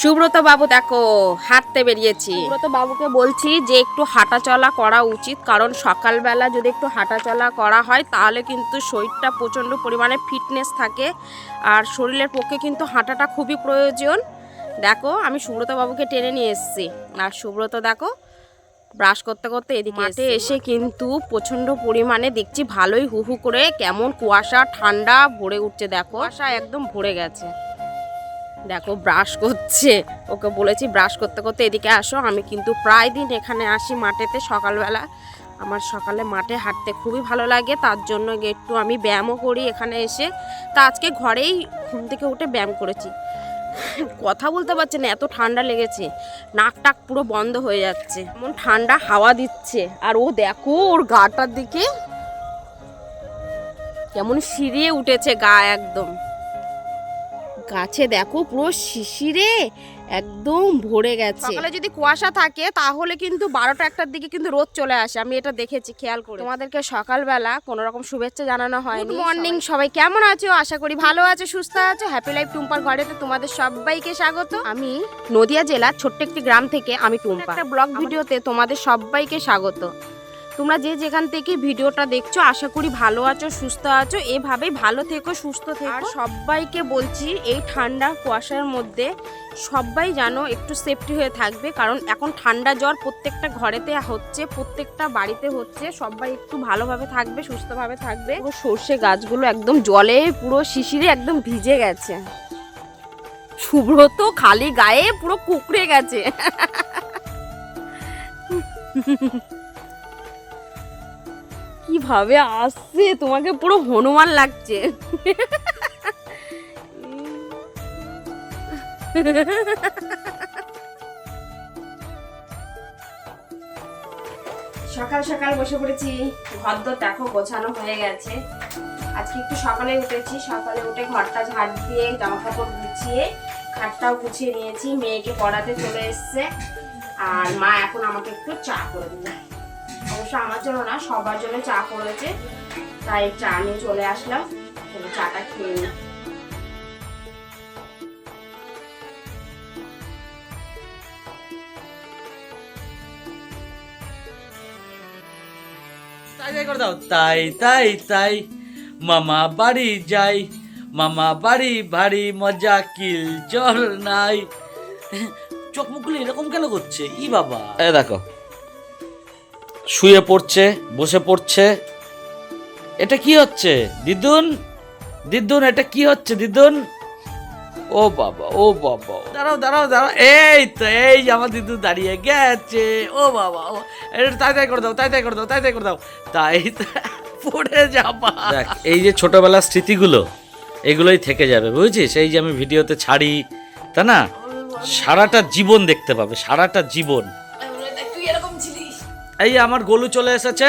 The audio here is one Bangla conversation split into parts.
সুব্রত বাবু দেখো হাঁটতে বেরিয়েছি। সুব্রত বাবুকে বলছি যে একটু হাঁটা চলা করা উচিত কারণ সকালবেলা যদি একটু হাঁটা চলা করা হয় তাহলে কিন্তু শরীরটা প্রচণ্ড পরিমাণে ফিটনেস থাকে। আর শরীরের পক্ষে কিন্তু হাঁটাটা খুবই প্রয়োজন। দেখো আমি সুব্রত বাবুকে টেনে নিয়ে এসেছি। আর সুব্রত দেখো ব্রাশ করতে করতে এদিকে মাঠে এসে কিন্তু প্রচণ্ড পরিমাণে দেখছি ভালোই হু হু করে কেমন কুয়াশা ঠান্ডা ভরে উঠছে দেখো। কুয়াশা একদম ভরে গেছে। দেখো ব্রাশ করছে। ওকে বলেছি ব্রাশ করতে করতে এদিকে আসো। আমি কিন্তু প্রায় দিন এখানে আসি মাঠেতে সকালবেলা। আমার সকালে মাঠে হাঁটতে খুবই ভালো লাগে। তার জন্য একটু আমি ব্যায়ামও করি এখানে এসে। তা আজকে ঘরেই ঘুম থেকে উঠে ব্যায়াম করেছি। কথা বলতে পারছে না, এত ঠান্ডা লেগেছে। নাক টাক পুরো বন্ধ হয়ে যাচ্ছে। এমন ঠান্ডা হাওয়া দিচ্ছে। আর ও দেখো, ওর গাটার দিকে কেমন সিঁড়িয়ে উঠেছে গা একদম। গাছে দেখো পুরো শিশিরে একদম ভরে গেছে। সকালে যদি কুয়াশা থাকে তাহলে কিন্তু বারোটা একটার দিকে কিন্তু রোদ চলে আসে। আমি এটা দেখেছি খেয়াল করে তোমাদেরকে সকালবেলা কোনো রকম শুভেচ্ছা জানানো হয় গুড মর্নিং সবাই কেমন আছো? আশা করি ভালো আছো সুস্থ আছো। হ্যাপি লাইফ টুম্পার ঘরেতে তোমাদের সবাইকে স্বাগত। আমি নদিয়া জেলার ছোট্ট একটি গ্রাম থেকে আমি টুম্পা। একটা ব্লগ ভিডিওতে তোমাদের সবাইকে স্বাগত। তোমরা যে যেখান থেকে ভিডিওটা দেখছ আশা করি ভালো আছো সুস্থ আছো। এভাবেই ভালো থেকো সুস্থ থেকো। আর সবাইকে বলছি এই ঠান্ডা কুয়াশার মধ্যে সবাই জানো একটু সেফটি হয়ে থাকবে কারণ এখন ঠান্ডা জ্বর প্রত্যেকটা ঘরেতে হচ্ছে প্রত্যেকটা বাড়িতে হচ্ছে। সবাই একটু ভালোভাবে থাকবে সুস্থভাবে থাকবে। পুরো সর্ষে গাছগুলো একদম জলে পুরো শিশিরে একদম ভিজে গেছে। শুভ্রত খালি গায়ে পুরো কুকড়ে গেছে। কীভাবে আসছে? তোমাকে পুরো হনুমান লাগছে। সকাল সকাল বসে পড়েছি। ঘর দেখো, গোছানো হয়ে গেছে। আজকে একটু সকালে উঠেছি। সকালে উঠে ঘরটা ঝাড় দিয়ে জামা কাপড় গুছিয়ে, খাটটাও গুছিয়ে নিয়েছি। মেয়েকে পড়াতে চলে এসছে। আর মা এখন আমাকে একটু চা করে দিল অবশ্য আমার জন্য না সবার জন্য চা করেছে। তাই চা নিয়ে চলে আসলাম। তাহলে চাটা খেয়ে নিই। তাই তাই করে দাও। তাই তাই তাই। মামা বাড়ি যাই। মামা বাড়ি ভারী মজা কিল চল নাই। চোখ মুখগুলো এরকম কেন করছে? ই বাবা। এ দেখো শুয়ে পড়ছে বসে পড়ছে। এটা কি হচ্ছে? দিদুন? দিদুন এটা কি হচ্ছে দিদুন? ও বাবা ও বাবা। দাঁড়াও দাঁড়াও দাঁড়াও। এই তো এই যে আমার দিদু দাঁড়িয়ে গেছে। ও বাবা ও। এটা তাই তাই করে দাও তাই তাই করে দাও তাই তাই করে দাও। তাই তা- পড়ে যাবা। দেখ এই যে ছোটবেলার স্মৃতিগুলো এগুলোই থেকে যাবে বুঝেছিস? এই যে আমি ভিডিওতে ছাড়ি তা না? সারাটা জীবন দেখতে পাবে সারাটা জীবন। এই আমার গোলু চলে এসেছে।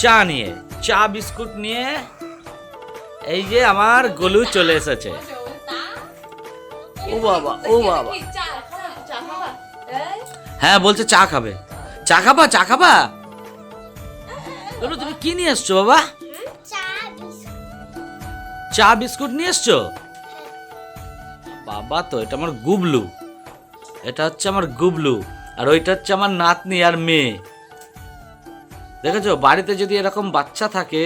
চা নিয়ে, চা, বিস্কুট নিয়ে। এই যে আমার গোলু চলে এসেছে। ও বাবা ও বাবা। হ্যাঁ বলছে চা খাবে। চা খাবা চা খাবা? তুমি কি নিয়ে এসছো বাবা? চা, বিস্কুট নিয়ে এসছো? বাবা তো, এটা আমার গুবলু। এটা হচ্ছে আমার গুবলু। আর ওইটা হচ্ছে আমার নাতনি আর মেয়ে। দেখেছ বাড়িতে যদি এরকম বাচ্চা থাকে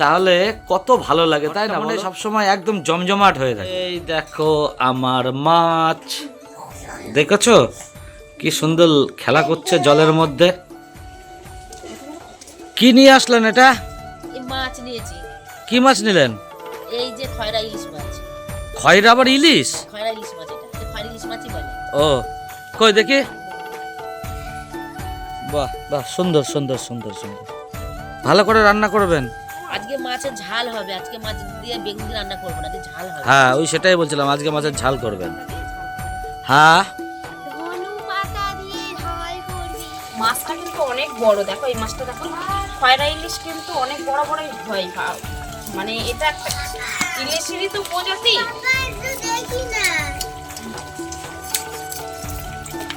তাহলে কত ভালো লাগে তাই না মানে সবসময় একদম জমজমাট হয়ে থাকে। এই দেখো আমার মাছ। দেখেছ? কি সুন্দর খেলা করছে জলের মধ্যে। কি নিয়ে আসলেন এটা? মাছ নিয়েছি। কি মাছ নিলেন? এই যে খয়রা ইলিশ মাছ। খয়রা আবার ইলিশ? খয়রা ইলিশ মাছ এটা। খয়রা ইলিশ মাছই বলে। ও কই দেখি। বাহ বাহ সুন্দর সুন্দর সুন্দর সুন্দর। ভালো করে রান্না করবেন? আজকে মাছের ঝাল হবে আজকে মাছ দিয়ে বেগুন দিয়ে রান্না করব না ঝাল হবে। হ্যাঁ ওই সেটাই বলছিলাম আজকে মাছের ঝাল করবেন। হ্যাঁ? মাছটা কিন্তু অনেক বড় দেখো এই মাছটা দেখো। খয়রা ইলিশ কিন্তু অনেক বড় বড়ই হয় মানে এটা একটা ইলিশেরই তো প্রজাতি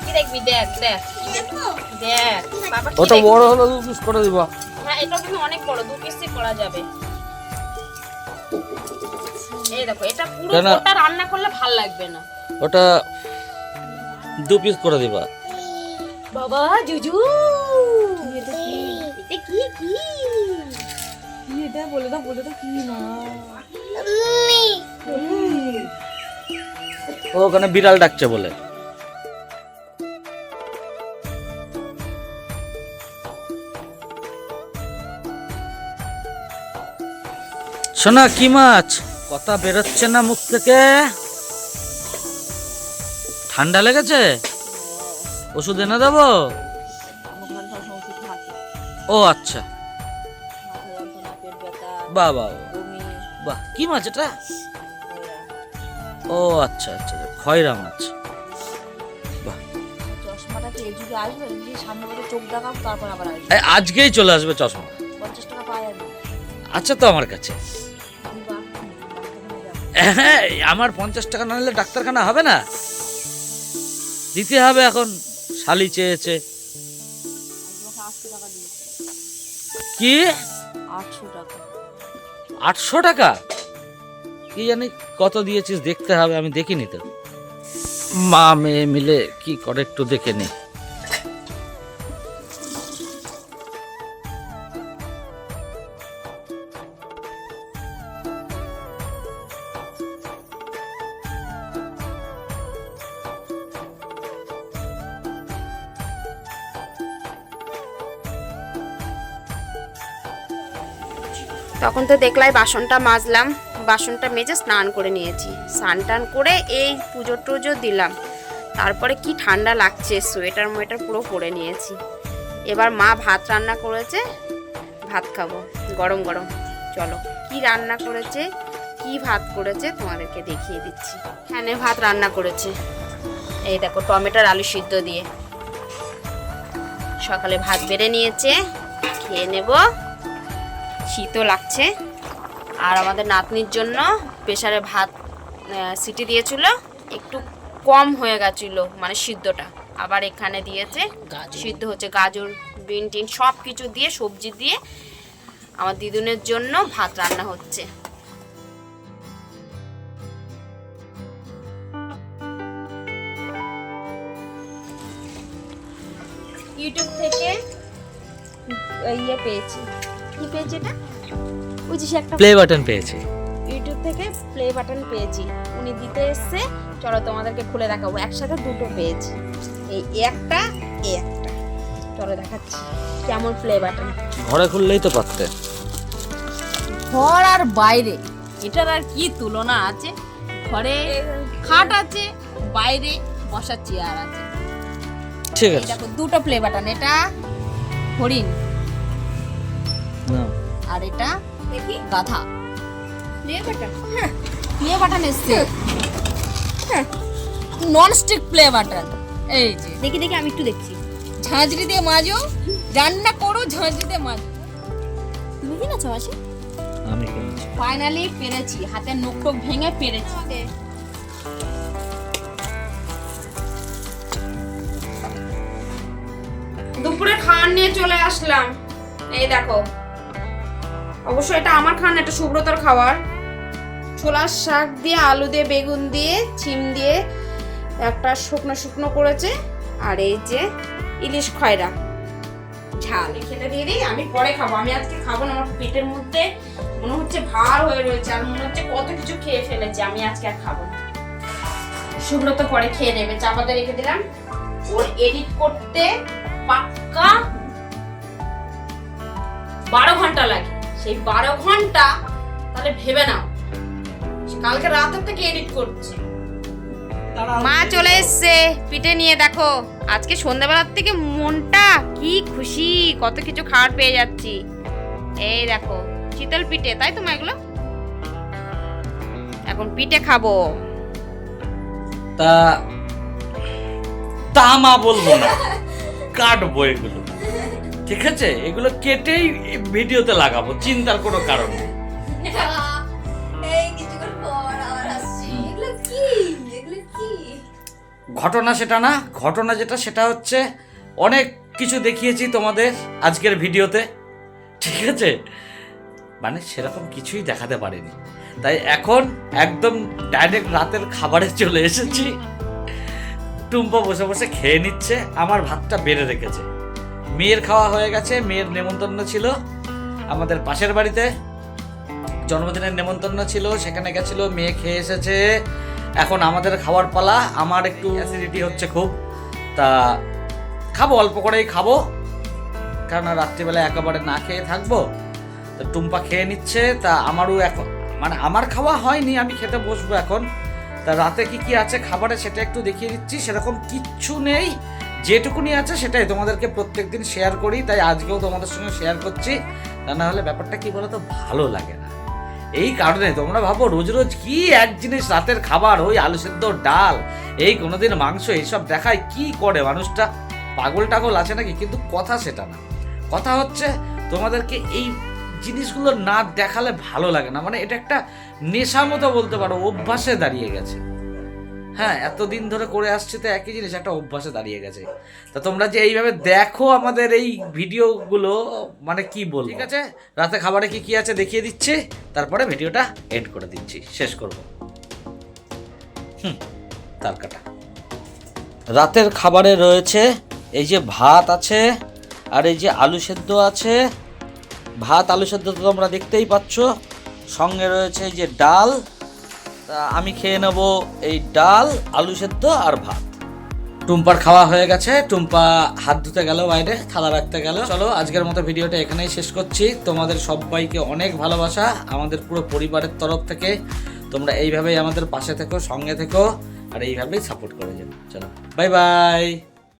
কি দেখবি? দেখ দেখ। দেখ। বাবা ওটা বড় হলো দু পিস করে দিব। হ্যাঁ এটা কিন্তু অনেক বড় দু পিসই করা যাবে। এই দেখো এটা পুরো? গোটা রান্না করলে ভালো লাগবে না। ওটা দু পিস করে দিবা। বাবা জুজু! এটা কি এটা কি কি? এটা? বলে দাও বলে দাও কি না? ও ওখানে বিড়াল ডাকছে বলে। শোনা কি মাছ? কথা বেরোচ্ছে না মুখ থেকে? ঠান্ডা লেগেছে? ওষুধ এনে দেবো? ও আচ্ছা। বাহ বাহ বাহ কি মাছ এটা? ও আচ্ছা আচ্ছা খয়রা মাছ। আজকেই চলে আসবে চশমা। আচ্ছা তো আমার কাছে। হ্যাঁ আমার পঞ্চাশ টাকা না নিলে ডাক্তারখানা হবে না। দিতে হবে এখন, শালি চেয়েছে। কি? আটশো টাকা? কি জানি কত দিয়েছিস দেখতে হবে, আমি দেখিনি তো। মা মেয়ে মিলে কি করে একটু দেখে নি। তখন তো দেখলাই বাসনটা মাজলাম, বাসনটা মেজে স্নান করে নিয়েছি। স্নান টান করে এই পুজো টুজো দিলাম। তারপরে কি ঠান্ডা লাগছে, সোয়েটার মোয়েটার পুরো পরে নিয়েছি। এবার মা ভাত রান্না করেছে, ভাত খাব, গরম গরম। চলো, কি রান্না করেছে, কি ভাত করেছে তোমাদেরকে দেখিয়ে দিচ্ছি। এখানে ভাত রান্না করেছে। এই দেখো, টমেটোর আলু সিদ্ধ দিয়ে। সকালে ভাত বেড়ে নিয়েছে, খেয়ে নেব। শীতও লাগছে। আর আমাদের নাতনির জন্য প্রেশারে ভাত সিটি দিয়েছিল। একটু কম হয়ে গেছিল মানে সিদ্ধটা। আবার এখানে দিয়েছে। সিদ্ধ হচ্ছে গাজর বিন টিন সব কিছু দিয়ে সবজি দিয়ে আমার দিদুনের জন্য ভাত রান্না হচ্ছে। ইউটিউব থেকে ইয়ে পেয়েছি। কি পেয়েছি এটা? বুঝিস একটা প্লে বাটন পেয়েছি। ইউটিউব থেকে প্লে বাটন পেয়েছি। উনি দিতে এসছে। চলো তোমাদেরকে খুলে দেখাবো। একসাথে দুটো পেয়েছি। এই একটা এই একটা। চলো দেখাচ্ছি কেমন প্লে বাটন ঘরে খুললেই তো পারতে। ঘর আর বাইরে এটার আর কি তুলনা আছে? ঘরে খাট আছে বাইরে বসার চেয়ার আছে। ঠিক আছে। দেখো দুটো প্লে বাটন এটা হরিণ। আর এটা দেখি। গাধা। প্লে বাটন হ্যাঁ এসছে। নন স্টিক প্লে বাটন এই যে। দেখি দেখি আমি একটু দেখছি। ঝাঁঝরি দিয়ে মাজো। রান্না করো ঝাঁঝরি দিয়ে মাজো। তুমি কি না মাসি? আমি ফাইনালি পেরেছি। হাতের নখ টোক ভেঙে পেরেছি। দুপুরে খাওয়ার নিয়ে চলে আসলাম। এই দেখো। অবশ্য এটা আমার খান এটা সুব্রতর খাবার ছোলার শাক দিয়ে, আলু দিয়ে, বেগুন দিয়ে চিম দিয়ে একটা শুকনো শুকনো করেছে। আর এই যে ইলিশ খয়রা। ঝাল। খেতে দিয়ে দিই, আমি পরে খাব। আমি আজকে খাব না, আমার পেটের মধ্যে মনে হচ্ছে ভার হয়ে রয়েছে, আর মনে হচ্ছে কত কিছু খেয়ে ফেলেছি, আমি আজকে আর খাব না। সুব্রত পরে খেয়ে নেবে চাপাতে রেখে দিলাম। ওর এডিট করতে পাক্কা বারো ঘণ্টা লাগে। সেই বারো ঘণ্টা তাহলে ভেবে নাও কালকে রাতের থেকে এডিট করছে। মা চলে এসছে পিঠে নিয়ে দেখো। আজকে সন্ধ্যাবেলার থেকে মনটা কি খুশি কত কিছু খাবার পেয়ে যাচ্ছি। এই দেখো শীতল পিঠে তাই তো মা এগুলো? এখন পিঠে খাব। তা তা মা বলব না কাটবো এগুলো। ঠিক আছে? এগুলো কেটেই ভিডিওতে লাগাবো চিন্তার কোনো কারণ নেই। ঘটনা সেটা না ঘটনা যেটা সেটা হচ্ছে অনেক কিছু দেখিয়েছি তোমাদের আজকের ভিডিওতে ঠিক আছে? মানে সেরকম কিছুই দেখাতে পারিনি। তাই এখন একদম ডাইরেক্ট রাতের খাবারে চলে এসেছি। টুম্পা বসে বসে খেয়ে নিচ্ছে আমার ভাতটা বেড়ে রেখেছে। মেয়ের খাওয়া হয়ে গেছে, মেয়ের নেমন্তন্ন ছিল। আমাদের পাশের বাড়িতে জন্মদিনের নেমন্তন্ন ছিল, সেখানে গেছিল, মেয়ে খেয়ে এসেছে। এখন আমাদের খাওয়ার পালা, আমার একটু অ্যাসিডিটি হচ্ছে খুব। তা খাব, অল্প করেই খাব। কারণ রাত্রিবেলা একেবারে না খেয়ে থাকব। তো টুম্পা খেয়ে নিচ্ছে, তা আমারও এখন মানে আমার খাওয়া হয়নি, আমি খেতে বসবো এখন। তা রাতে কি কি আছে খাবারে সেটা একটু দেখিয়ে দিচ্ছি, সেরকম কিচ্ছু নেই। যেটুকুনি আছে সেটাই তোমাদেরকে প্রত্যেক দিন শেয়ার করি, তাই আজকেও তোমাদের সঙ্গে শেয়ার করছি। তা না হলে ব্যাপারটা কি বলো তো ভালো লাগে না। এই কারণে তোমরা ভাবো, রোজ রোজ কি এক জিনিস রাতের খাবার, ওই আলু সেদ্ধ ডাল, এই কোনোদিন মাংস এইসব দেখায় কি করে? মানুষটা পাগল টাগল আছে নাকি? কিন্তু কথা সেটা না। কথা হচ্ছে, তোমাদেরকে এই জিনিসগুলো না দেখালে ভালো লাগে না। মানে এটা একটা নেশা মতো বলতে পারো, অভ্যাসে দাঁড়িয়ে গেছে। হ্যাঁ এতদিন ধরে করে আসছে তো একই জিনিস একটা অভ্যাসে দাঁড়িয়ে গেছে। তা তোমরা যে এইভাবে দেখো আমাদের এই ভিডিওগুলো মানে কি বলব? ঠিক আছে। রাতে খাবারে কি কি আছে দেখিয়ে দিচ্ছি তারপরে ভিডিওটা এন্ড করে দিচ্ছি শেষ করব। হুম তার কাটা রাতের খাবারে রয়েছে এই যে ভাত আছে আর এই যে আলু সেদ্ধ আছে। ভাত আলু সেদ্ধ তো তোমরা দেখতেই পাচ্ছ। সঙ্গে রয়েছে এই যে ডাল আমি খেয়ে নেব এই ডাল, আলু সেদ্ধ আর ভাত। টুম্পার খাওয়া হয়ে গেছে। টুম্পা হাত ধুতে গেল বাইরে, থালা রাখতে গেল। চলো, আজকের মতো ভিডিওটা এখানেই শেষ করছি। তোমাদের সবাইকে অনেক ভালোবাসা আমাদের পুরো পরিবারের তরফ থেকে। তোমরা এইভাবেই আমাদের পাশে থেকো, সঙ্গে থেকো, আর এইভাবেই সাপোর্ট করে যাবে চলো বাই বাই